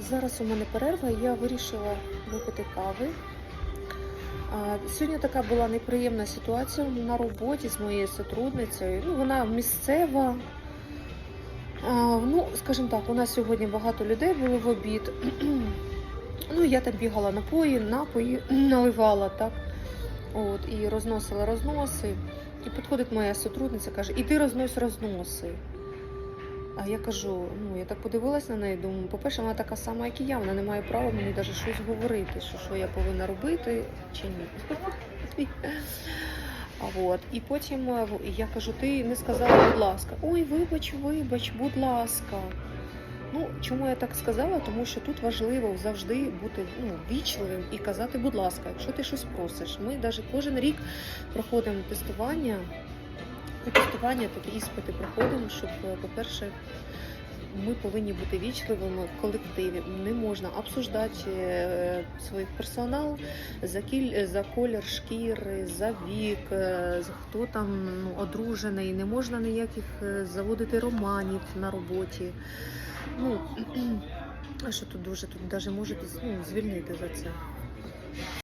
Зараз у мене перерва, я вирішила випити кави. Сьогодні така була неприємна ситуація на роботі з моєю сотрудницею. Ну, вона місцева. Ну, скажімо так, у нас сьогодні багато людей було в обід. Ну, я там бігала напої, напої наливала, так. От, і розносила розноси. І підходить моя сотрудниця, каже, іди рознось розноси. А я кажу, ну я так подивилась на неї, думаю, по-перше, вона така сама, як і я, вона не має права мені навіть щось говорити, що, що я повинна робити чи ні. От, і потім е, я кажу, ти не сказала, будь ласка. Ой, вибач, вибач, будь ласка. Ну, чому я так сказала? Тому що тут важливо завжди бути ну, вічливим і казати, будь ласка, якщо ти щось просиш. Ми навіть кожен рік проходимо тестування. Ну, Тестування, такі іспити проходимо, щоб, е, по-перше, ми повинні бути вічливими в колективі. Не можна обсуждати е, своїх персонал за кіль за колір шкіри, за вік, е, хто там ну, одружений. Не можна ніяких заводити романів на роботі. Ну що тут дуже тут навіть можете ну, звільнити за це.